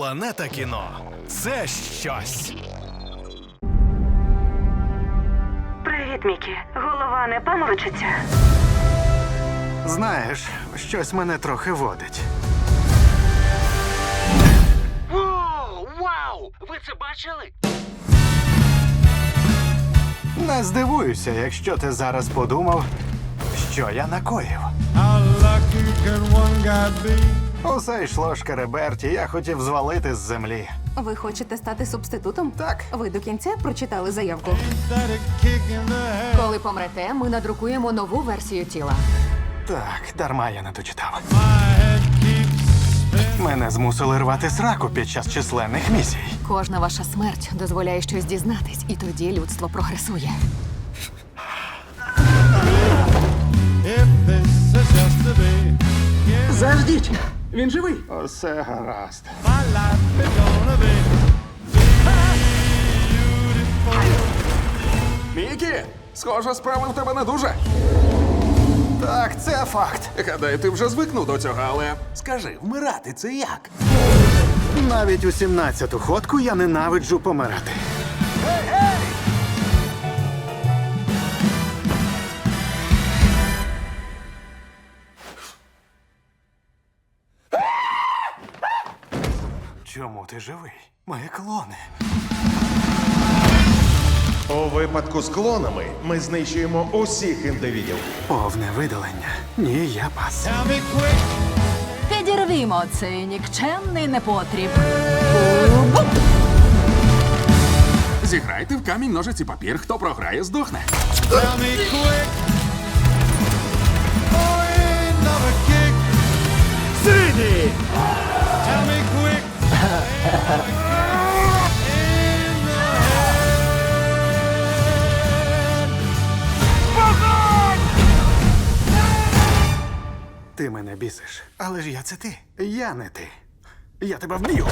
Планета кіно це щось. Привіт, Мікі. Голова не паморочиться. Знаєш, щось мене трохи водить. Воу, вау! Ви це бачили? Не здивуюся, якщо ти зараз подумав, що я накоїв. How lucky can one guy be? Усе йшло шкереберті, я хотів звалити з землі. Ви хочете стати субститутом? Так. Ви до кінця прочитали заявку. Коли помрете, ми надрукуємо нову версію тіла. Так, дарма я не дочитав. Мене змусили рвати сраку під час численних місій. Кожна ваша смерть дозволяє щось дізнатись, і тоді людство прогресує. Заждіть! Він живий! Усе гаразд. Мікі! Схоже, справи в тебе не дуже. Так, це факт. Гадаю, ти вже звикнув до цього, але скажи, вмирати це як? Навіть у 17-ту ходку я ненавиджу помирати. Чому ти живий? Мої клони. У випадку з клонами ми знищуємо усіх індивідів. Повне видалення. Ні, я пас. Підірвімо цей нікчемний непотріб. Зіграйте в камінь, ножиці, папір. Хто програє, здохне. tell Ти мене бісиш. Але ж я це ти. Я не ти. Я тебе вб'ю.